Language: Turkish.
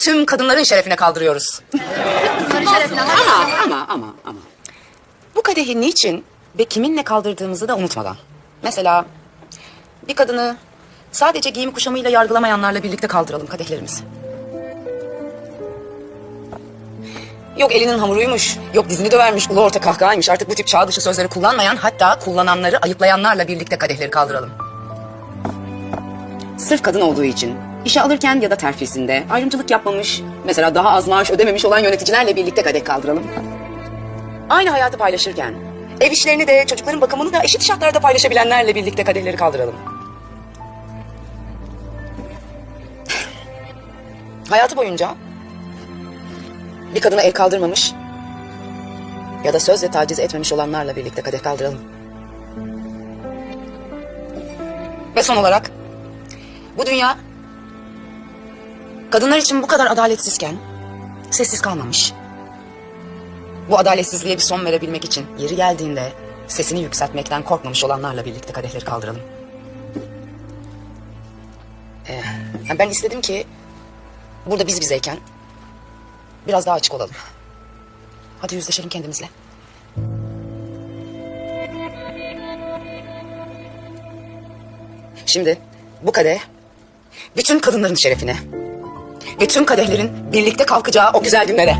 tüm kadınların şerefine kaldırıyoruz. ama ama ama ama. Bu kadehi niçin ve kiminle kaldırdığımızı da unutmadan. Mesela bir kadını sadece giyim kuşamıyla yargılamayanlarla birlikte kaldıralım kadehlerimizi. Yok elinin hamuruymuş, yok dizini dövermiş, ulu orta kahkahaymış. Artık bu tip çağ dışı sözleri kullanmayan hatta kullananları ayıplayanlarla birlikte kadehleri kaldıralım. Sırf kadın olduğu için işe alırken ya da terfisinde ayrımcılık yapmamış, mesela daha az maaş ödememiş olan yöneticilerle birlikte kadeh kaldıralım. Aynı hayatı paylaşırken ev işlerini de çocukların bakımını da eşit şartlarda paylaşabilenlerle birlikte kadehleri kaldıralım. Hayatı boyunca bir kadına el kaldırmamış ya da sözle taciz etmemiş olanlarla birlikte kadeh kaldıralım. Ve son olarak bu dünya kadınlar için bu kadar adaletsizken sessiz kalmamış. Bu adaletsizliğe bir son verebilmek için yeri geldiğinde sesini yükseltmekten korkmamış olanlarla birlikte kadehleri kaldıralım. Ee, ben istedim ki burada biz bizeyken biraz daha açık olalım. Hadi yüzleşelim kendimizle. Şimdi bu kadeh bütün kadınların şerefine tüm kadehlerin birlikte kalkacağı o güzel günlere.